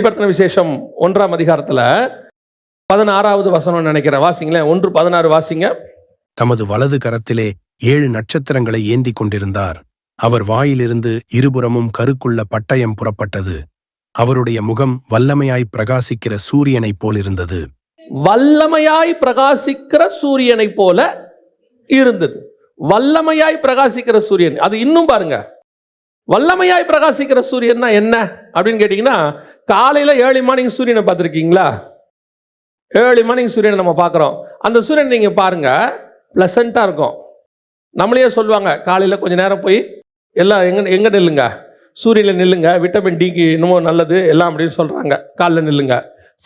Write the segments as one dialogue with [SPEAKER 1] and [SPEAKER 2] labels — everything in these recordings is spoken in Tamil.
[SPEAKER 1] பரிவர்த்தன விசேஷம் ஒன்றாம் அதிகாரத்துல பதினாறாவது வசனம் நினைக்கிறேன் வாசிங்களேன். ஒன்று பதினாறு வாசிங்க.
[SPEAKER 2] தமது வலது கரத்திலே ஏழு நட்சத்திரங்களை ஏந்திக் கொண்டிருந்தார். அவர் வாயிலிருந்து இருபுறமும் கருக்குள்ள பட்டயம் புறப்பட்டது. அவருடைய முகம் வல்லமையாய் பிரகாசிக்கிற சூரியனைப் போலிருந்தது.
[SPEAKER 1] வல்லமையாய் பிரகாசிக்கிற சூரியனை போல இருந்தது. வல்லமையாய் பிரகாசிக்கிற சூரியன். அது இன்னும் பாருங்க. வல்லமையாய் பிரகாசிக்கிற சூரியன்னா என்ன? அப்படின்னு கேட்டிங்கன்னா காலையில் ஏழு மார்னிங் சூரியனை பார்த்துருக்கீங்களா? ஏழு மார்னிங் சூரியனை நம்ம பார்க்குறோம். அந்த சூரியன் நீங்கள் பாருங்கள் ப்ளசண்ட்டாக இருக்கும். நம்மளே சொல்லுவாங்க காலையில் கொஞ்சம் நேரம் போய் எல்லாம் எங்கே எங்கே நில்லுங்க? சூரியனில் நில்லுங்க விட்டமின் டிக்கு இன்னமும் நல்லது எல்லாம் அப்படின்னு சொல்கிறாங்க காலைல நில்லுங்க.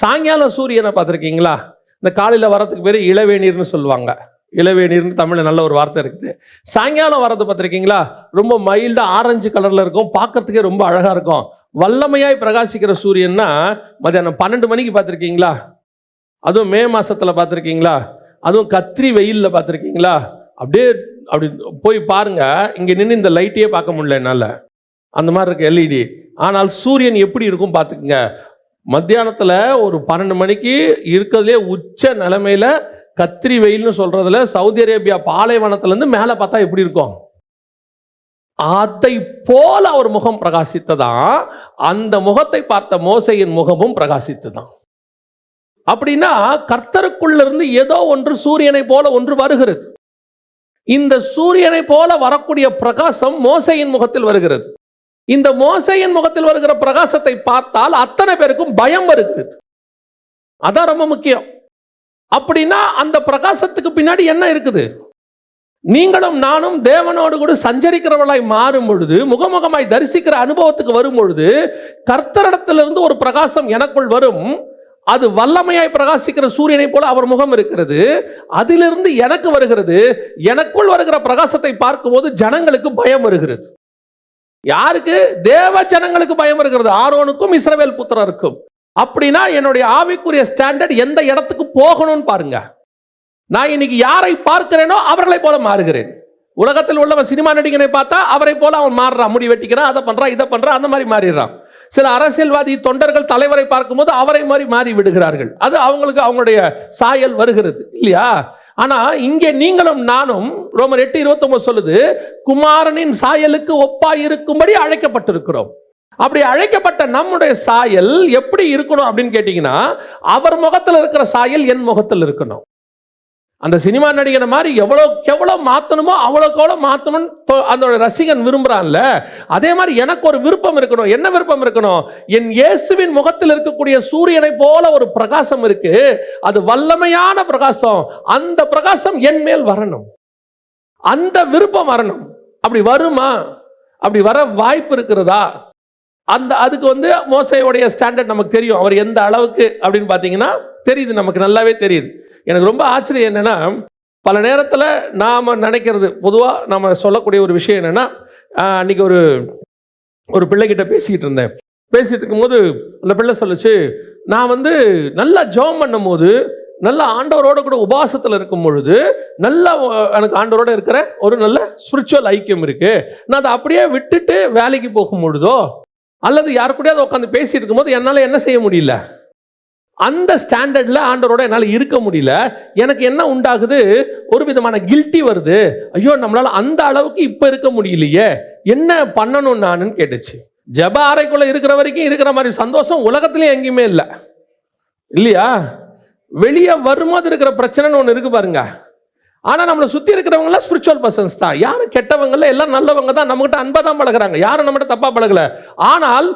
[SPEAKER 1] சாயங்காலம் சூரியனை பார்த்துருக்கீங்களா? இந்த காலையில் வரதுக்கு பேர் இளவேநீர்னு சொல்லுவாங்க. இளவேநீர்னு தமிழில் நல்ல ஒரு வார்த்தை இருக்குது. சாயங்காலம் வரது பார்த்துருக்கீங்களா? ரொம்ப மைல்டாக ஆரஞ்சு கலரில் இருக்கும். பார்க்குறதுக்கே ரொம்ப அழகாக இருக்கும். வல்லமையாய் பிரகாசிக்கிற சூரியன்னா மத்தியானம் பன்னெண்டு மணிக்கு பார்த்துருக்கீங்களா? அதுவும் மே மாதத்தில் பார்த்துருக்கீங்களா? அதுவும் கத்திரி வெயிலில் பார்த்துருக்கீங்களா? அப்படியே அப்படி போய் பாருங்கள் இங்கே நின்று இந்த லைட்டையே பார்க்க முடியல என்னால். அந்த மாதிரி இருக்குது எல்இடி ஆனால் சூரியன் எப்படி இருக்கும் பார்த்துக்குங்க. மத்தியானத்தில் ஒரு பன்னெண்டு மணிக்கு இருக்கிறதுலே உச்ச நிலமையில கத்திரி வெயில்னு சொல்கிறதுல சவுதி அரேபியா பாலைவனத்துலேருந்து மேலே பார்த்தா எப்படி இருக்கும்? அதை போல அவர் முகம் பிரகாசித்ததான் அந்த முகத்தை பார்த்த மோசையின் முகமும் பிரகாசித்ததான் அப்படின்னா கர்த்தருக்குள்ளிருந்து ஏதோ ஒன்று சூரியனை போல ஒன்று வருகிறது. இந்த சூரியனை போல வரக்கூடிய பிரகாசம் மோசையின் முகத்தில் வருகிறது. இந்த மோசையின் முகத்தில் வருகிற பிரகாசத்தை பார்த்தால் அத்தனை பேருக்கும் பயம் வருகிறது. அதான் ரொம்ப முக்கியம். அப்படின்னா அந்த பிரகாசத்துக்கு பின்னாடி என்ன இருக்குது? நீங்களும் நானும் தேவனோடு கூட சஞ்சரிக்கிறவர்களாய் மாறும் பொழுது முகமுகமாய் தரிசிக்கிற அனுபவத்துக்கு வரும் பொழுது கர்த்தரிடத்திலிருந்து ஒரு பிரகாசம் எனக்குள் வரும். அது வல்லமையாய் பிரகாசிக்கிற சூரியனை போல அவர் முகம் இருக்கிறது. அதிலிருந்து எனக்கு வருகிறது. எனக்குள் வருகிற பிரகாசத்தை பார்க்கும்போது ஜனங்களுக்கு பயம் வருகிறது. யாருக்கு? தேவ ஜனங்களுக்கு பயம் வருகிறது. ஆரோனுக்கும் இஸ்ரவேல் புத்திரருக்கும். அப்படின்னா என்னுடைய ஆவிக்குரிய ஸ்டாண்டர்ட் எந்த இடத்துக்கு போகணும்னு பாருங்க. நான் இன்னைக்கு யாரை பார்க்கிறேனோ அவர்களை போல மாறுகிறேன். உலகத்தில் உள்ளவன் சினிமா நடிகனை பார்த்தா அவரை போல அவன் மாறுறான். முடி வெட்டிக்கிறான் அதை பண்றான் இதை பண்றான் அந்த மாதிரி மாறிடுறான். சில அரசியல்வாதி தொண்டர்கள் தலைவரை பார்க்கும்போது அவரை மாதிரி மாறி விடுகிறார்கள். அது அவங்களுக்கு அவங்களுடைய சாயல் வருகிறது இல்லையா? ஆனா இங்கே நீங்களும் நானும் ரோமர் எட்டு இருபத்தொன்பது சொல்லுது குமாரனின் சாயலுக்கு ஒப்பாய் இருக்கும்படி அழைக்கப்பட்டிருக்கிறோம். அப்படி அழைக்கப்பட்ட நம்முடைய சாயல் எப்படி இருக்கணும் அப்படின்னு கேட்டிங்கன்னா அவர் முகத்தில் இருக்கிற சாயல் என் முகத்தில் இருக்கணும். அந்த சினிமா நடிகனை மாதிரி எவ்வளோக்கு எவ்வளோ மாற்றணுமோ அவ்வளோக்கு எவ்வளோ மாற்றணும்னு அதோட அந்த ரசிகன் விரும்புகிறான்ல அதே மாதிரி எனக்கு ஒரு விருப்பம் இருக்கணும். என்ன விருப்பம் இருக்கணும்? என் இயேசுவின் முகத்தில் இருக்கக்கூடிய சூரியனை போல ஒரு பிரகாசம் இருக்கு. அது வல்லமையான பிரகாசம். அந்த பிரகாசம் என் மேல் வரணும். அந்த விருப்பம் வரணும். அப்படி வருமா? அப்படி வர வாய்ப்பு இருக்கிறதா? அந்த அதுக்கு வந்து மோசையோடைய ஸ்டாண்டர்ட் நமக்கு தெரியும். அவர் எந்த அளவுக்கு அப்படின்னு பார்த்தீங்கன்னா தெரியுது நமக்கு நல்லாவே தெரியுது. எனக்கு ரொம்ப ஆச்சரியம் என்னென்னா பல நேரத்தில் நாம் நினைக்கிறது பொதுவாக நம்ம சொல்லக்கூடிய ஒரு விஷயம் என்னென்னா அன்றைக்கி அன்னைக்கு ஒரு ஒரு பிள்ளைகிட்ட பேசிக்கிட்டு இருந்தேன். பேசிகிட்டு இருக்கும்போது அந்த பிள்ளை சொல்லுச்சு நான் வந்து நல்லா ஜெபம் பண்ணும்போது நல்ல ஆண்டவரோட கூட உபாசத்தில் இருக்கும் பொழுது நல்ல எனக்கு ஆண்டவரோட இருக்கிற ஒரு நல்ல ஸ்பிரிச்சுவல் ஐக்கியம் இருக்குது நான் அதை அப்படியே விட்டுட்டு வேலைக்கு போகும் பொழுதோ அல்லது யார் கூடயாவது உட்காந்து பேசிட்டு இருக்கும்போது என்னால் என்ன செய்ய முடியல? அந்த ஸ்டாண்டர்டில் ஆண்டவரோட என்னால் இருக்க முடியல. எனக்கு என்ன உண்டாகுது? ஒரு விதமான கில்ட்டி வருது. ஐயோ நம்மளால் அந்த அளவுக்கு இப்போ இருக்க முடியலையே. என்ன பண்ணணும் நானுன்னு கேட்டுச்சு. ஜப அறைக்குள்ளே இருக்கிற வரைக்கும் இருக்கிற மாதிரி சந்தோஷம் உலகத்துலேயும் எங்கேயுமே இல்லை. இல்லையா? வெளியே வரும்போது இருக்கிற பிரச்சனைன்னு ஒன்று இருக்கு பாருங்க. ஆனால் நம்மளை சுற்றி இருக்கிறவங்களாம் ஸ்பிரிச்சுவல் பர்சன்ஸ் தான். யாரும் கெட்டவங்கள எல்லாம் நல்லவங்க தான். நம்மகிட்ட அன்பாக தான் பழகுறாங்க. யாரும் நம்மகிட்ட தப்பாக பழகல. ஆனால்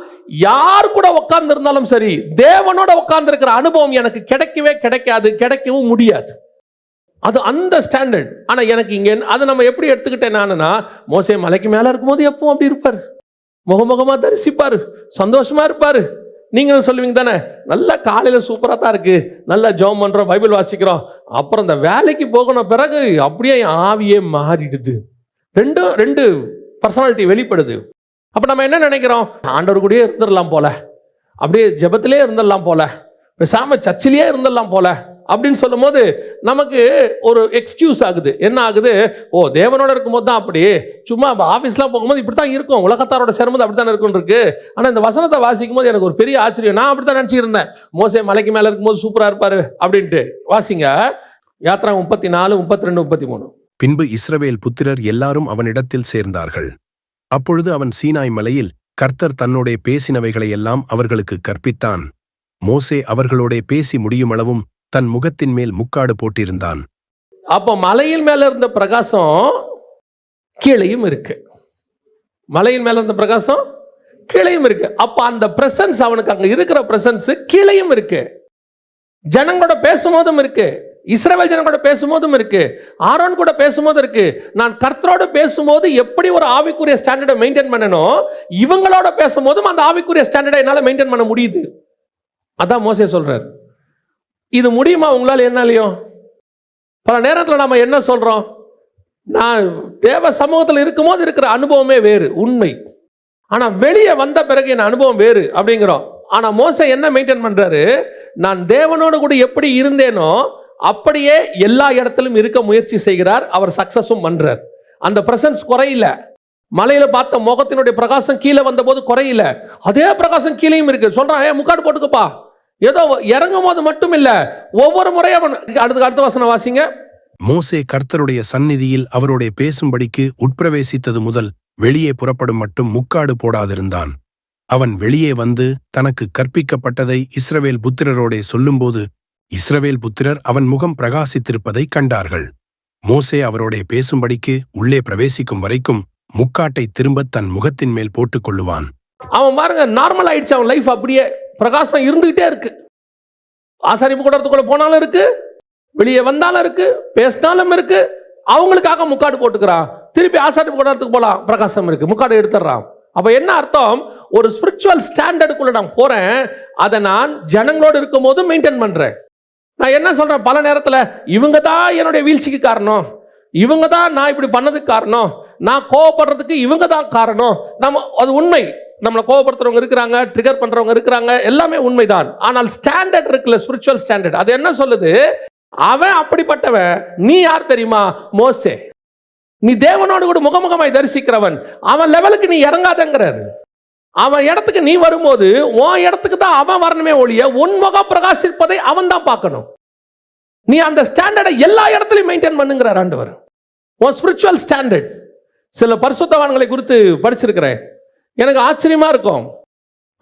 [SPEAKER 1] யார் கூட உட்காந்துருந்தாலும் சரி தேவனோட உட்காந்துருக்கிற அனுபவம் எனக்கு கிடைக்கவே கிடைக்காது கிடைக்கவும் முடியாது. அது அந்த ஸ்டாண்டர்ட் ஆனால் எனக்கு இங்கே அதை நம்ம எப்படி எடுத்துக்கிட்டேன் நானுன்னா மோசே மலைக்கு மேலே இருக்கும்போது எப்பவும் அப்படி இருப்பார். முகமுகமாக தரிசிப்பார். சந்தோஷமாக இருப்பார். நீங்களும் சொல்லுவீங்க தானே நல்லா காலையில் சூப்பராக தான் இருக்குது நல்லா ஜோம் பண்ணுறோம் பைபிள் வாசிக்கிறோம். அப்புறம் இந்த வேலைக்கு போகணும் பிறகு அப்படியே என் ஆவியே மாறிடுது. ரெண்டும் ரெண்டு பர்சனாலிட்டி வெளிப்படுது. அப்போ நம்ம என்ன நினைக்கிறோம்? ஆண்டவர் கூடயே இருந்துடலாம் போல. அப்படியே ஜபத்திலே இருந்துடலாம் போல. பேசாம சர்ச்சிலேயே இருந்துடலாம் போல. அப்படின்னு சொல்லும்போது நமக்கு ஒரு எக்ஸ்கியூஸ் ஆகுது. என்ன ஆகுது? ஓ தேவனோட இருக்கும்போது தான் அப்படி. சும்மா ஆஃபீஸ்லாம் போகும்போது இப்படி தான் இருக்கும். உலகத்தாரோட சிரமம் அப்படி தான் இருக்கும் இருக்கு. ஆனால் இந்த வசனத்தை வாசிக்கும் போது எனக்கு ஒரு பெரிய ஆச்சரியம். நான் அப்படி தான் நினச்சிருந்தேன் மோசே மலைக்கு மேலே இருக்கும்போது சூப்பராக இருப்பார் அப்படின்ட்டு. வாசிங்க. யாத்ரா முப்பத்தி நாலு முப்பத்தி ரெண்டு முப்பத்தி மூணு
[SPEAKER 2] பின்பு இஸ்ரவேல் புத்திரர் எல்லாரும் அவனிடத்தில் சேர்ந்தார்கள். அப்பொழுது அவன் சீனாய் மலையில் கர்த்தர் தன்னுடைய பேசினவைகளை எல்லாம் அவர்களுக்கு கற்பித்தான். மோசே அவர்களோட பேசி முடியுமளவும் தன் முகத்தின் மேல் முக்காடு போட்டிருந்தான்.
[SPEAKER 1] அப்போ மலையின் மேல இருந்த பிரகாசம் கீழையும் இருக்கு. மலையின் மேல இருந்த பிரகாசம் கீழையும் இருக்கு. அப்போ அந்த பிரசன்ஸ் அவனுக்கு அங்க இருக்கிற பிரசன்ஸ் கீழையும் இருக்கு. ஜனங்களோட பேசும்போதும் இருக்கு. இஸ்ரவேல் ஜனங்களோட பேசும்போதும் இருக்கு. ஆரோன் கூட பேசும்போது இருக்கு. நான் கர்த்தரோடு பேசும்போது எப்படி ஒரு ஆவிக்குரிய ஸ்டாண்டர்டை மெயின்டைன் பண்ணணும் இவங்களோட பேசும்போதும் அந்த ஆவிக்குரிய ஸ்டாண்டர்டை என்னால் மெயின்டைன் பண்ண முடியுது. அதான் மோசே சொல்றாரு. இது முடியுமா? உங்களால் என்னாலையும் பல நேரத்தில் நம்ம என்ன சொல்கிறோம் நான் தேவ சமூகத்தில் இருக்கும்போது இருக்கிற அனுபவமே வேறு உண்மை. ஆனால் வெளியே வந்த பிறகு என் அனுபவம் வேறு அப்படிங்கிறோம். ஆனால் மோச என்ன மெயின்டைன் பண்ணுறாரு நான் தேவனோடு கூட எப்படி இருந்தேனோ அப்படியே எல்லா இடத்திலும் இருக்க முயற்சி செய்கிறார் அவர் சக்ஸஸும் பண்ணுறார் அந்த பிரசன்ஸ் குறையில. மலையில் பார்த்த முகத்தினுடைய பிரகாசம் கீழே வந்தபோது குறையில. அதே பிரகாசம் கீழேயும் இருக்கு. சொல்றான் ஏன் முக்காடு போட்டுக்கப்பா. ஏதோ இறங்கும் போது மட்டும் இல்ல ஒவ்வொரு முறையும் அவன் அடுத்த அடுத்த வசனம் வாசிங்க.
[SPEAKER 2] மோசே கர்த்தருடைய சந்நிதியில் அவரோடே பேசும்படிக்கு உட்பிரவேசித்தது முதல் வெளியே புறப்படும் மட்டும் முக்காடு போடாதிருந்தான். அவன் வெளியே வந்து தனக்கு கற்பிக்கப்பட்டதை இஸ்ரவேல் புத்திரரோடே சொல்லும்போது இஸ்ரவேல் புத்திரர் அவன் முகம் பிரகாசித்திருப்பதை கண்டார்கள். மோசே அவரோடே பேசும்படிக்கு உள்ளே பிரவேசிக்கும் வரைக்கும் முக்காட்டை திரும்பத் தன் முகத்தின் மேல் போட்டுக் கொள்ளுவான்.
[SPEAKER 1] அவன் பாருங்க நார்மல் ஆயிடுச்சு அவன் லைஃப் அப்படியே பிரகாசம் இருந்துகிட்டே இருக்கு. ஆசாரிப்பு கூடத்துக்குள்ள போனாலும் இருக்கு வெளியே வந்தாலும் இருக்கு பேசினாலும் இருக்கு. அவங்களுக்காக முக்காடு போட்டுக்கிறான். திருப்பி ஆசாரிப்பு கூடத்துக்கு போகலாம் பிரகாசம் இருக்கு. முக்காடு எடுத்துடுறான். அப்போ என்ன அர்த்தம்? ஒரு ஸ்பிரிச்சுவல் ஸ்டாண்டர்டுக்குள்ள நான் போறேன் அதை நான் ஜனங்களோடு இருக்கும் போது மெயின்டைன் பண்றேன். நான் என்ன சொல்றேன்? பல நேரத்தில் இவங்க தான் என்னுடைய வீழ்ச்சிக்கு காரணம். இவங்க தான் நான் இப்படி பண்ணதுக்கு காரணம். நான் கோவப்படுறதுக்கு இவங்க தான் காரணம். நம்ம அது உண்மை. நம்மளை கோவப்படுத்துறவங்க இருக்கிறாங்க ட்ரிகர் பண்றவங்க இருக்கிறாங்க எல்லாமே உண்மைதான். ஆனால் ஸ்டாண்டர்ட் இருக்குல்ல ஸ்பிரிச்சுவல் ஸ்டாண்டர்ட் அது என்ன சொல்லுது? அவன் அப்படிப்பட்டவன் நீ யார் தெரியுமா? மோசே. நீ தேவனோடு கூட முகமுகமாய் தரிசிக்கிறவன். அவன் லெவலுக்கு நீ இறங்காதங்கிறாரு. அவன் இடத்துக்கு நீ வரும்போது உன் இடத்துக்கு தான் அவன் வரணுமே ஒழிய உன் முகம் பிரகாசிப்பதை அவன் தான் பார்க்கணும். நீ அந்த ஸ்டாண்டர்டை எல்லா இடத்துலையும் மெயின்டைன் பண்ணுங்கிறார் ஆண்டவர். உன் ஸ்பிரிச்சுவல் ஸ்டாண்டர்ட் சில பரிசுத்தவான்களை குறித்து படிச்சிருக்கிறேன். எனக்கு ஆச்சரியமாக இருக்கும்.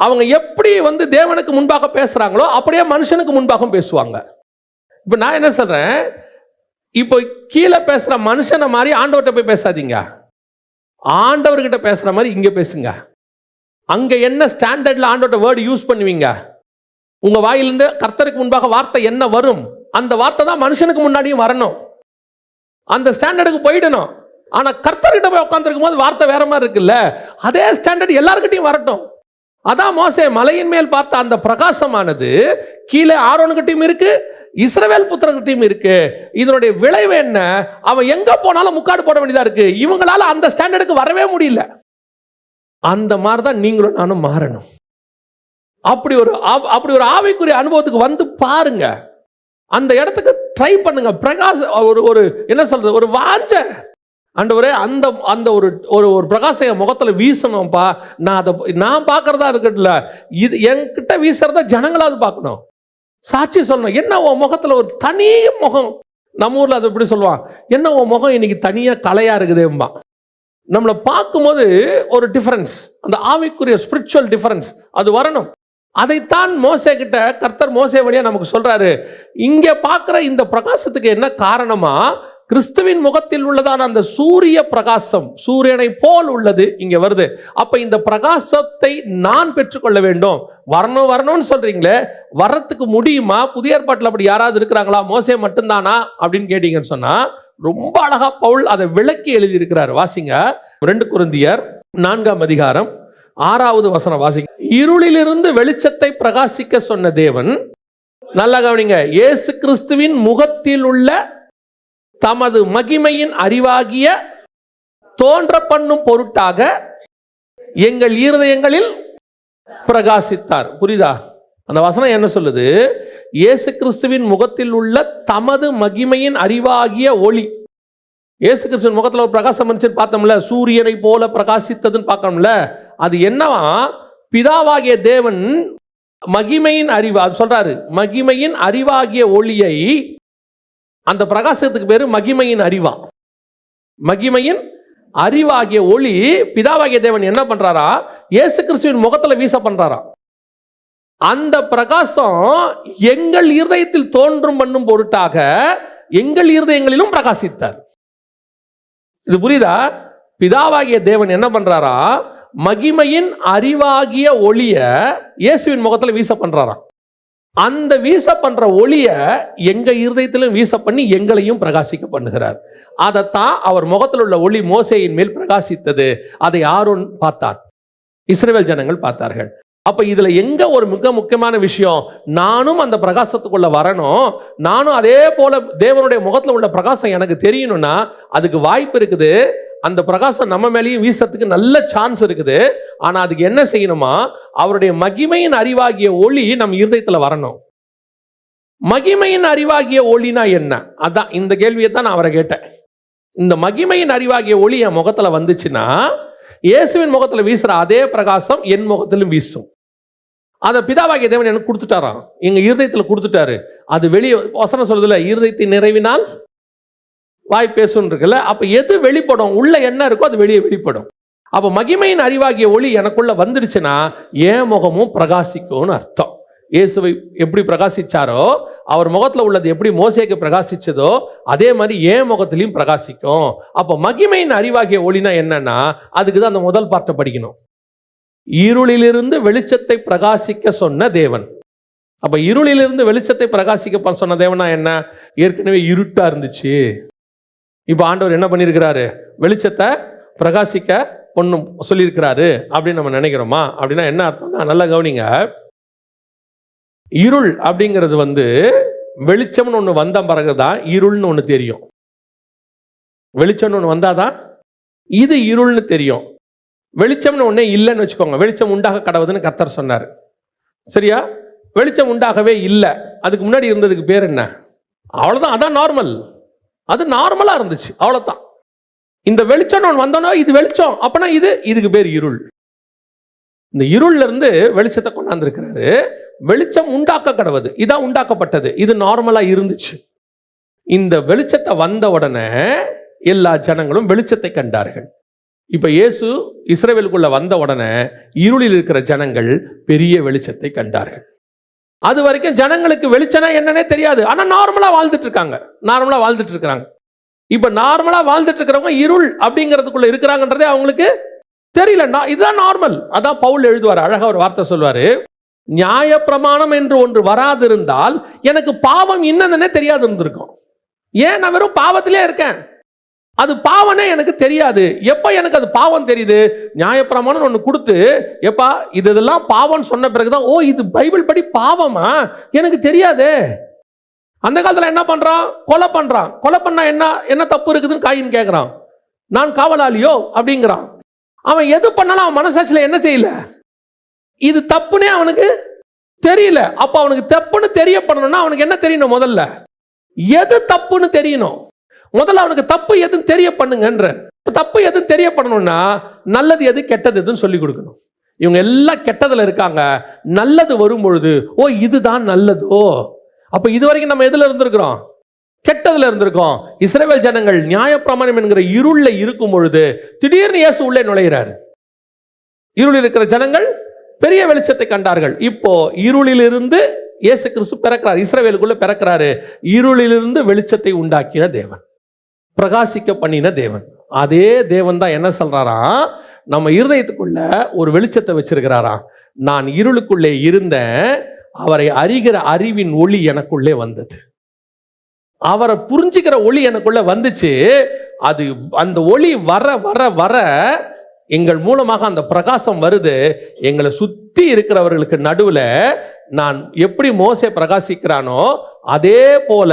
[SPEAKER 1] அவங்க எப்படி வந்து தேவனுக்கு முன்பாக பேசுகிறாங்களோ அப்படியே மனுஷனுக்கு முன்பாக பேசுவாங்க. இப்போ நான் என்ன சொல்கிறேன் இப்போ கீழே பேசுகிற மனுஷனை மாதிரி ஆண்டவர்கிட்ட போய் பேசாதீங்க. ஆண்டவர்கிட்ட பேசுகிற மாதிரி இங்கே பேசுங்க. அங்கே என்ன ஸ்டாண்டர்டில் ஆண்டோட வேர்டு யூஸ் பண்ணுவீங்க? உங்கள் வாயிலிருந்து கர்த்தருக்கு முன்பாக வார்த்தை என்ன வரும்? அந்த வார்த்தை தான் மனுஷனுக்கு முன்னாடியும் வரணும். அந்த ஸ்டாண்டர்டுக்கு போயிடணும். ஆனால் கர்த்தர்கிட்ட போய் உட்காந்துருக்கும் போது வார்த்தை வேற மாதிரி இருக்குல்ல? அதே ஸ்டாண்டர்ட் எல்லாருக்கிட்டையும் வரட்டும். அதான் மோசே மலையின் மேல் பார்த்த அந்த பிரகாசமானது கீழே ஆரோனுக்கிட்டையும் இருக்கு இஸ்ரவேல் புத்திரர்கிட்டையும் இருக்கு. இதனுடைய விளைவு என்ன? அவன் எங்க போனாலும் முக்காடு போட வேண்டியதா இருக்கு. இவங்களால அந்த ஸ்டாண்டர்டுக்கு வரவே முடியல. அந்த மாதிரி தான் நீங்களும் நானும் மாறணும். அப்படி ஒரு அப்படி ஒரு ஆவிக்குரிய அனுபவத்துக்கு வந்து பாருங்க. அந்த இடத்துக்கு ட்ரை பண்ணுங்க. பிரகாஷ் ஒரு ஒரு என்ன சொல்றது? ஒரு வாஞ்ச. ஆண்டவரே அந்த அந்த ஒரு ஒரு ஒரு பிரகாசம் என் முகத்தில் வீசணும்ப்பா. நான் அதை நான் பார்க்குறதா இருக்கட்டுல இது என்கிட்ட வீசுறத ஜனங்களாவது பார்க்கணும் சாட்சி சொல்லணும். என்ன உன் முகத்தில் ஒரு தனி முகம்? நம்ம ஊரில் அதை எப்படி சொல்லுவான்? என்ன உன் முகம் இன்னைக்கு தனியாக கலையாக இருக்குதேம்பா நம்மளை பார்க்கும்போது ஒரு டிஃபரன்ஸ் அந்த ஆவிக்குரிய ஸ்பிரிச்சுவல் டிஃபரன்ஸ் அது வரணும். அதைத்தான் மோசே கிட்ட கர்த்தர் மோசே வழியாக நமக்கு சொல்கிறாரு இங்கே பார்க்குற இந்த பிரகாசத்துக்கு என்ன காரணமாக கிறிஸ்துவின் முகத்தில் உள்ளதான அந்த சூரிய பிரகாசம் சூரியனை போல் உள்ளது இங்கே வருது. அப்போ இந்த பிரகாசத்தை நான் பெற்றுக்கொள்ள வேண்டும். வரணும் வரணும்னு சொல்கிறீங்களே வர்றதுக்கு முடியுமா? புதிய ஏற்பாட்டில் அப்படி யாராவது இருக்கிறாங்களா? மோசே மட்டும்தானா? அப்படின்னு கேட்டீங்கன்னு சொன்னால் ரொம்ப அழகா பவுல் அதை விளக்கி எழுதியிருக்கிறார். வாசிங்க. ரெண்டு குருந்தியர் நான்காம் அதிகாரம் ஆறாவது வசனம் வாசிங்க. இருளிலிருந்து வெளிச்சத்தை பிரகாசிக்க சொன்ன தேவன் நல்லா கவனிங்க. இயேசு கிறிஸ்துவின் முகத்தில் உள்ள தமது மகிமையின் அறிவாகிய தோன்ற பண்ணும் பொருட்டாக எங்கள் இருதயங்களில் பிரகாசித்தார். புரியுதா? அந்த வசனம் என்ன சொல்லுது? இயேசு கிறிஸ்துவின் முகத்தில் உள்ள தமது மகிமையின் அறிவாகிய ஒளி. இயேசு கிறிஸ்துவின் முகத்தில் ஒரு பிரகாசம் மனுஷன் பார்த்தோம்ல சூரியனை போல பிரகாசித்ததுன்னு பார்க்கணும்ல அது என்னவா? பிதாவாகிய தேவன் மகிமையின் அறிவு அது சொல்றாரு மகிமையின் அறிவாகிய ஒளியை அந்த பிரகாசத்துக்கு பேர் மகிமையின் அறிவா. மகிமையின் அறிவாகிய ஒளி பிதாவாகிய தேவன் என்ன பண்றாரா? இயேசு கிறிஸ்துவின் முகத்துல வீச பண்றாரா? அந்த பிரகாசம் எங்கள் இருதயத்தில் தோன்றும் பண்ணும் பொருட்டாக எங்கள் இருதயங்களிலும் பிரகாசித்தார். இது புரியுதா? பிதாவாகிய தேவன் என்ன பண்றாரா? மகிமையின் அறிவாகிய ஒளிய இயேசுவின் முகத்துல வீச பண்றாராம். அந்த வீச பண்ற ஒளிய எங்க இருதயத்திலும் வீச பண்ணி எங்களையும் பிரகாசிக்க பண்ணுகிறார். அதைத்தான் அவர் முகத்தில் உள்ள ஒளி மோசையின் மேல் பிரகாசித்தது. அதை ஆரோன் பார்த்தார். இஸ்ரேல் ஜனங்கள் பார்த்தார்கள். அப்ப இதுல எங்க ஒரு மிக முக்கியமான விஷயம்? நானும் அந்த பிரகாசத்துக்குள்ள வரணும். நானும் அதே போல தேவனுடைய முகத்தில் உள்ள பிரகாசம் எனக்கு தெரியணும்னா அதுக்கு வாய்ப்பு இருக்குது. அந்த பிரகாசம் நம்ம மேலேயும் வீசுறதுக்கு நல்ல சான்ஸ் இருக்குது. ஆனால் அதுக்கு என்ன செய்யணுமா? அவருடைய மகிமையின் அறிவாகிய ஒளி நம்ம இருதயத்தில் வரணும். மகிமையின் அறிவாகிய ஒளினா என்ன? அதான் இந்த கேள்வியை தான் நான் அவரை கேட்டேன். இந்த மகிமையின் அறிவாகிய ஒளி என் முகத்தில் வந்துச்சுன்னா இயேசுவின் முகத்தில் வீசுகிற அதே பிரகாசம் என் முகத்திலும் வீசும். அதை பிதாவாகிய தேவன் எனக்கு கொடுத்துட்டாராம். எங்கள் இருதயத்தில் கொடுத்துட்டாரு. அது வெளியே வசனம் சொல்றதுல இருதயத்தை நிறைவினால் வாய் பேசுன்னு இருக்குல்ல அப்போ எது வெளிப்படும்? உள்ள என்ன இருக்கோ அது வெளியே வெளிப்படும். அப்போ மகிமையின் அறிவாகிய ஒளி எனக்குள்ள வந்துடுச்சுன்னா என் முகமும் பிரகாசிக்கும்னு அர்த்தம். இயேசுவை எப்படி பிரகாசிச்சாரோ அவர் முகத்தில் உள்ளது எப்படி மோசேக்கு பிரகாசிச்சதோ அதே மாதிரி ஏன் முகத்திலையும் பிரகாசிக்கும். அப்போ மகிமையின் அறிவாகிய ஒளினா என்னன்னா அதுக்கு தான் அந்த முதல் பார்ட்டை படிக்கணும். இருளிலிருந்து வெளிச்சத்தை பிரகாசிக்க சொன்ன தேவன். அப்போ இருளிலிருந்து வெளிச்சத்தை பிரகாசிக்க சொன்ன தேவனா என்ன? ஏற்கனவே இருட்டாக இருந்துச்சு. இப்போ ஆண்டவர் என்ன பண்ணியிருக்கிறாரு? வெளிச்சத்தை பிரகாசிக்க ஒன்றும் சொல்லியிருக்கிறாரு அப்படின்னு நம்ம நினைக்கிறோமா? அப்படின்னா என்ன அர்த்தம்னா நல்லா கவனிங்க. இருள் அப்படிங்கிறது வந்து வெளிச்சம்னு ஒன்று வந்த பிறகு தான் இருள்னு ஒன்று தெரியும். வெளிச்சம்னு ஒன்று வந்தாதான் இது இருள்னு தெரியும். வெளிச்சம்னு ஒன்றே இல்லைன்னு வச்சுக்கோங்க. வெளிச்சம் உண்டாக கடவுதுன்னு கத்தர் சொன்னார். சரியா? வெளிச்சம் உண்டாகவே இல்லை. அதுக்கு முன்னாடி இருந்ததுக்கு பேர் என்ன? அவ்வளோதான் அதான் நார்மல் அது நார்மலாக இருந்துச்சு. அவ்வளோதான் இந்த வெளிச்சம் ஒன்று வந்தோன்னா இது வெளிச்சம். அப்போனா இது இதுக்கு பேர் இருள். இந்த இருள்ல இருந்து வெளிச்சத்தை கொண்டாந்துருக்கிறாரு. வெளிச்சம் உண்டாக்க கடவுது இதான் உண்டாக்கப்பட்டது. இது நார்மலாக இருந்துச்சு. இந்த வெளிச்சத்தை வந்த உடனே எல்லா ஜனங்களும் வெளிச்சத்தை கண்டார்கள். இப்போ இயேசு இஸ்ரவேலுக்குள்ள வந்த உடனே இருளில் இருக்கிற ஜனங்கள் பெரிய வெளிச்சத்தை கண்டார்கள். அது வரைக்கும் ஜனங்களுக்கு வெளிச்சனா என்னன்னே தெரியாது. ஆனால் நார்மலாக வாழ்ந்துட்டு இருக்காங்க. நார்மலாக வாழ்ந்துட்டு இருக்கிறாங்க. இப்போ நார்மலாக வாழ்ந்துட்டு இருக்கிறவங்க இருள் அப்படிங்கிறதுக்குள்ள இருக்கிறாங்கன்றதே அவங்களுக்கு தெரியல. இதுதான் நார்மல். அதான் பவுல் எழுதுவார். அழகாக ஒரு வார்த்தை நியாய நியாயப்பிரமாணம் என்று ஒன்று வராதிருந்தால் எனக்கு பாவம் என்னதுன்னே தெரியாது இருந்திருக்கும் ஏன்? நான் வெறும் பாவத்திலே இருக்கேன். அது பாவனே எனக்கு தெரியாது. எப்போ எனக்கு அது பாவம் தெரியுது? நியாயப்பிரமாணம் ஒன்று கொடுத்து எப்பா இது இதெல்லாம் பாவம்னு சொன்ன பிறகுதான் ஓ இது பைபிள் படி பாவமா? எனக்கு தெரியாதே. அந்த காலத்தில் என்ன பண்ணுறான் கொலை பண்ணுறான் கொலை பண்ணா என்ன என்ன தப்பு இருக்குதுன்னு காயின் கேட்குறான் நான் காவலாளியோ? அப்படிங்கிறான். அவன் எது பண்ணாலும் அவன் மனசாட்சியில் என்ன செய்யல? இது தப்புனே அவனுக்கு தெரியல. அப்போ அவனுக்கு தப்புன்னு தெரியப்படணும்னா அவனுக்கு என்ன தெரியணும் முதல்ல? எது தப்புன்னு தெரியணும்? முதல்ல அவனுக்கு தப்பு எதுன்னு தெரிய பண்ணுங்கன்ற தப்பு எதுன்னு தெரியப்படணும்னா நல்லது எது கெட்டது எதுன்னு சொல்லி கொடுக்கணும். இவங்க எல்லாம் கெட்டதில் இருக்காங்க. நல்லது வரும் பொழுது ஓ இதுதான் நல்லதோ? அப்போ இது வரைக்கும் நம்ம எதில் இருந்திருக்கிறோம்? கெட்டதுல இருந்திருக்கோம். இஸ்ரவேல் ஜனங்கள் நியாயப்பிரமாணம் என்கிற இருளில் இருக்கும் பொழுது திடீர்னு இயேசு உள்ளே நுழைகிறார் இருளில் இருக்கிற ஜனங்கள் பெரிய வெளிச்சத்தை கண்டார்கள். இப்போ இருளிலிருந்து இயேசு கிறிஸ்து பிறக்கிறார். இஸ்ரவேலுக்குள்ள பிறக்கிறாரு. இருளிலிருந்து வெளிச்சத்தை உண்டாக்கின தேவன். பிரகாசிக்க பண்ணின தேவன். அதே தேவன் தான் என்ன சொல்கிறாராம் நம்ம இருதயத்துக்குள்ள ஒரு வெளிச்சத்தை வச்சிருக்கிறாராம் நான் இருளுக்குள்ளே இருந்தேன் அவரை அறிகிற அறிவின் ஒளி எனக்குள்ளே வந்தது. அவரை புரிஞ்சுக்கிற ஒளி எனக்குள்ள வந்துச்சு. அது அந்த ஒளி வர வர வர எங்கள் மூலமாக அந்த பிரகாசம் வருது. எங்களை சுற்றி இருக்கிறவர்களுக்கு நடுவில் நான் எப்படி மோசை பிரகாசிக்கிறானோ அதே போல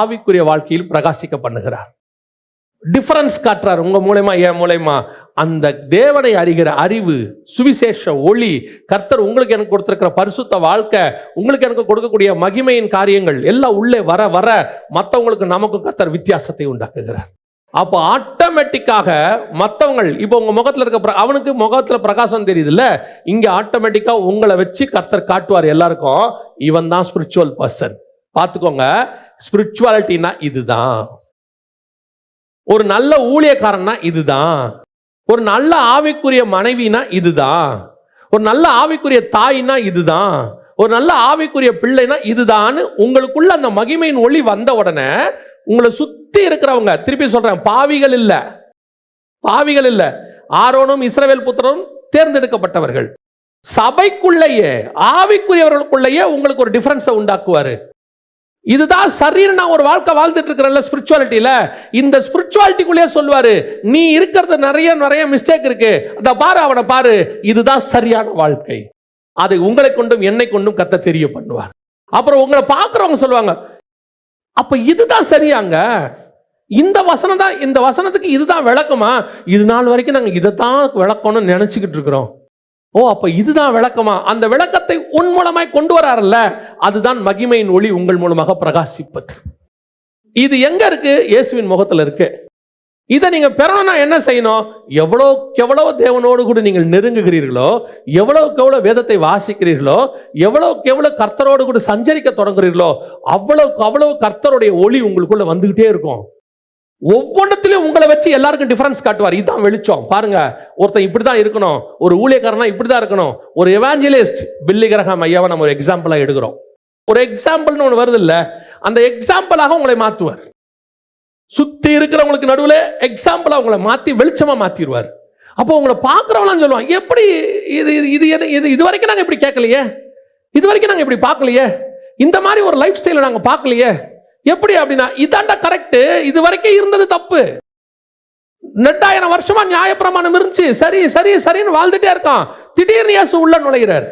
[SPEAKER 1] ஆவிக்குரிய வாழ்க்கையில் பிரகாசிக்க பண்ணுகிறார். டிஃபரன்ஸ் காட்டுறாரு உங்கள் மூலயமா என் மூலயமா. அந்த தேவனை அறிகிற அறிவு சுவிசேஷ ஒளி கர்த்தர் உங்களுக்கு எனக்கு கொடுத்துருக்கிற பரிசுத்த வாழ்க்கை உங்களுக்கு எனக்கு கொடுக்கக்கூடிய மகிமையின் காரியங்கள் எல்லாம் உள்ளே வர வர மற்றவங்களுக்கு நமக்கும் கர்த்தர் வித்தியாசத்தை உண்டாக்குகிறார். அப்போ ஆட்டோமேட்டிக்காக மற்றவங்கள் இப்போ உங்கள் முகத்தில் இருக்க அவனுக்கு முகத்தில் பிரகாசம் தெரியுதுல்ல? இங்கே ஆட்டோமேட்டிக்காக உங்களை வச்சு கர்த்தர் காட்டுவார் எல்லாருக்கும். இவன் தான் ஸ்பிரிச்சுவல் பர்சன் பார்த்துக்கோங்க ஸ்பிரிச்சுவாலிட்டின்னா இதுதான். ஒரு நல்ல ஊழியக்காரன்னா இதுதான். ஒரு நல்ல ஆவிக்குரிய மனைவினா இதுதான். ஒரு நல்ல ஆவிக்குரிய தாய்னா இதுதான். ஒரு நல்ல ஆவிக்குரிய பிள்ளைனா இதுதான்னு உங்களுக்குள்ள அந்த மகிமையின் ஒளி வந்த உடனே உங்களை சுத்தி இருக்கிறவங்க திருப்பி சொல்றேன் பாவிகள் இல்ல. பாவிகள் இல்ல. ஆரோனும் இஸ்ரவேல் புத்திரரும் தேர்ந்தெடுக்கப்பட்டவர்கள். சபைக்குள்ளேயே ஆவிக்குரியவர்களுக்குள்ளேயே உங்களுக்கு ஒரு டிஃபரன்ஸை உண்டாக்குவாரு. இதுதான் சரின்னு நான் ஒரு வாழ்க்கை வாழ்ந்துட்டு இருக்கிறேன்ல ஸ்பிரிச்சுவாலிட்டியில் இந்த ஸ்பிரிச்சுவாலிட்டிக்குள்ளேயே சொல்லுவார் நீ இருக்கிறது நிறைய நிறைய மிஸ்டேக் இருக்கு. அதை பாரு அவனை பாரு. இதுதான் சரியான வாழ்க்கை. அதை உங்களை கொண்டும் என்னை கொண்டும் கத்த தெரிய பண்ணுவார். அப்புறம் உங்களை பார்க்குறவங்க சொல்லுவாங்க அப்போ இதுதான் சரியாங்க? இந்த வசனம் தான் இந்த வசனத்துக்கு இதுதான் விளக்கமா? இது நாள் வரைக்கும் நாங்கள் இதைத்தான் விளக்கணும்னு நினச்சிக்கிட்டு இருக்கிறோம். ஓ அப்போ இதுதான் விளக்கமா? அந்த விளக்கத்தை உன் மூலமாய் கொண்டு வராருல்ல? அதுதான் மகிமையின் ஒளி உங்கள் மூலமாக பிரகாசிப்பது. இது எங்க இருக்கு? இயேசுவின் முகத்தில் இருக்கு. இதை நீங்க பெறணும்னா என்ன செய்யணும்? எவ்வளோக்கு எவ்வளோ தேவனோடு கூட நீங்கள் நெருங்குகிறீர்களோ எவ்வளோக்கு எவ்வளோ வேதத்தை வாசிக்கிறீர்களோ எவ்வளோக்கு எவ்வளோ கர்த்தரோடு கூட சஞ்சரிக்க தொடங்குறீர்களோ அவ்வளோக்கு அவ்வளோ கர்த்தருடைய ஒளி உங்களுக்குள்ள வந்துகிட்டே இருக்கும். ஒவ்வொன்றத்திலையும் உங்களை வச்சு எல்லாருக்கும் டிஃபரன்ஸ் காட்டுவார். இதுதான் வெளிச்சம். பாருங்க ஒருத்தன் இப்படி தான் இருக்கணும் ஒரு ஊழியக்காரனா இப்படி தான் இருக்கணும் ஒரு எவாஞ்சலிஸ்ட் பில்லி கிரகம் ஐயாவை நம்ம ஒரு எக்ஸாம்பிளாக எடுக்கிறோம். ஒரு எக்ஸாம்பிள்னு ஒன்று வருது இல்லை அந்த எக்ஸாம்பிளாக உங்களை மாற்றுவார் சுத்தி இருக்கிறவங்களுக்கு நடுவில் எக்ஸாம்பிளாக உங்களை மாற்றி வெளிச்சமாக மாற்றிடுவார் அப்போ உங்களை பார்க்குறவங்களாம் சொல்லுவான் எப்படி இது இது இது என்ன இது இது வரைக்கும் நாங்கள் இப்படி கேட்கலையே? இது வரைக்கும் நாங்கள் இப்படி பார்க்கலையே? இந்த மாதிரி ஒரு லைஃப் ஸ்டைலை நாங்கள் பார்க்கலையே? எப்படி அப்படின்னா இதாண்டா கரெக்டு இது வரைக்கும் இருந்தது தப்பு. ரெண்டாயிரம் வருஷமா நியாயப்பிரமாணம் இருந்துச்சு. சரி சரி சரின்னு வாழ்ந்துட்டே இருக்கான். திடீர்னு இயேசு உள்ள நுழைகிறார்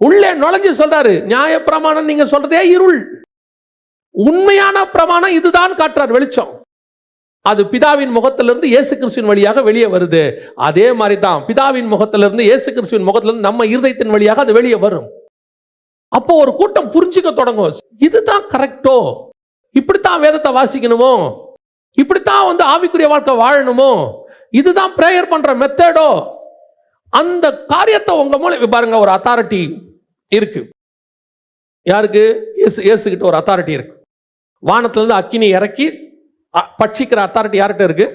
[SPEAKER 1] உள்ளே நுழைஞ்சு சொல்றாரு நியாயப்பிரமாணம் நீங்க சொல்றதே இருள். உண்மையான பிரமாணம் இதுதான் காட்டுறார் வெளிச்சம். அது பிதாவின் முகத்திலிருந்து இயேசு கிறிஸ்துவின் வழியாக வெளியே வருது. அதே மாதிரி தான் பிதாவின் முகத்திலிருந்து இயேசு கிறிஸ்துவின் முகத்திலிருந்து நம்ம இருதயத்தின் வழியாக அது வெளியே வரும். அப்போ ஒரு கூட்டம் புரிஞ்சுக்க தொடங்கும். இதுதான் கரெக்டோ இப்படித்தான் வேதத்தை வாசிக்கணுமோ? இப்படித்தான் வந்து ஆவிக்குரிய வாழ்க்கை வாழணுமோ? இதுதான் ப்ரேயர் பண்ற மெத்தேடோ அந்த காரியத்தை உங்க மூலம் பாருங்க ஒரு அத்தாரிட்டி இருக்கு. யாருக்கு? இயேசு இயேசுகிட்ட ஒரு அத்தாரிட்டி இருக்கு. வானத்திலிருந்து அக்கினி இறக்கி அ- பட்சிக்கிற அத்தாரிட்டி யார்கிட்ட இருக்கு?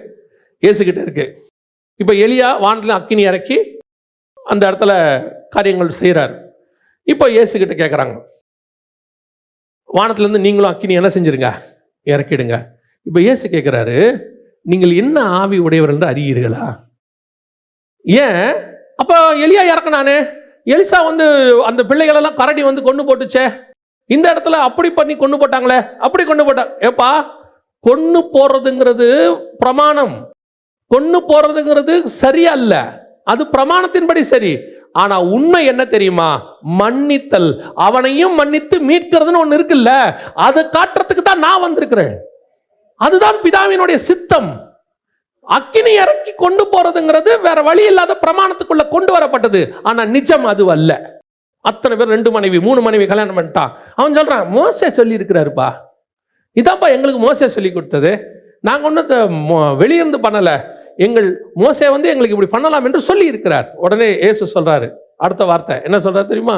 [SPEAKER 1] இயேசுகிட்ட இருக்கு. இப்போ எலியா வானத்தில் அக்கினி இறக்கி அந்த இடத்துல காரியங்கள் செய்கிறார் இப்போ இயேசுகிட்ட கேட்குறாங்க வானத்துலேருந்து நீங்களும் அக்கினி என்ன செஞ்சிருங்க? இறக்கிடுங்க. இப்போ இயேசு கேட்குறாரு நீங்கள் என்ன ஆவி உடையவர் என்று அறியீர்களா? ஏன்? அப்போ எலியா இறக்குனானே? எலிசா வந்து அந்த பிள்ளைகளெல்லாம் கரடி வந்து கொண்டு போட்டுச்சே. இந்த இடத்துல அப்படி பண்ணி கொண்டு போட்டாங்களே? அப்படி கொண்டு போட்டா ஏப்பா கொண்டு போறதுங்கிறது பிரமாணம். கொண்டு போறதுங்கிறது சரியல்ல அது பிரமாணத்தின்படி சரி. ஆனா உண்மை என்ன தெரியுமா? மன்னித்தல். அவனையும் மன்னித்து மீட்கிறதுன்னு ஒன்று இருக்குல்ல? அதை காட்டுறதுக்கு தான் நான் வந்திருக்கிறேன். அதுதான் பிதாவினுடைய சித்தம். அக்கினி இறக்கி கொண்டு போறதுங்கிறது வேற வழி இல்லாத பிரமாணத்துக்குள்ள கொண்டு வரப்பட்டது. ஆனா நிஜம் அது அல்ல. அத்தனை பேர் ரெண்டு மனைவி மூணு மனைவி கல்யாணம் பண்ணிட்டான். அவன் சொல்றான் மோச சொல்லி இருக்கிறாருப்பா இதான்ப்பா எங்களுக்கு மோச சொல்லி கொடுத்தது. நாங்கள் ஒன்றும் வெளியிருந்து பண்ணலை. எங்கள் மோசே வந்து எங்களுக்கு இப்படி பண்ணலாம் என்று சொல்லி இருக்கிறார் உடனே இயேசு சொல்றாரு. அடுத்த வார்த்தை. என்ன சொல்றாரு தெரியுமா?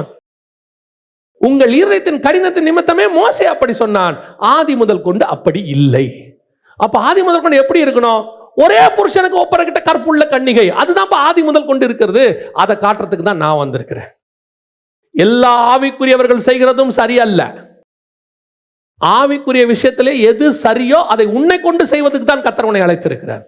[SPEAKER 1] உங்கள் இருதயத்தின் கடினத்தின் நிமித்தமே மோசே அப்படி சொன்னான். ஆதி முதல் கொண்டு அப்படி இல்லை. அப்ப ஆதி முதல் கொண்டு எப்படி இருக்கணும்? ஒரே புருஷனுக்கு ஒப்பரக்கிட்ட கற்புள்ள கன்னிகை. அதுதான் ஆதி முதல் கொண்டு இருக்கிறது. அதை காட்டுறதுக்கு தான் நான் வந்திருக்கிறேன். எல்லா ஆவிக்குரியவர்கள் செய்கிறதும் சரியல்ல. ஆவிக்குரிய விஷயத்திலே எது சரியோ அதை உன்னை கொண்டு செய்வதற்கு தான் கத்தர் உன்னை அழைத்திருக்கிறார்.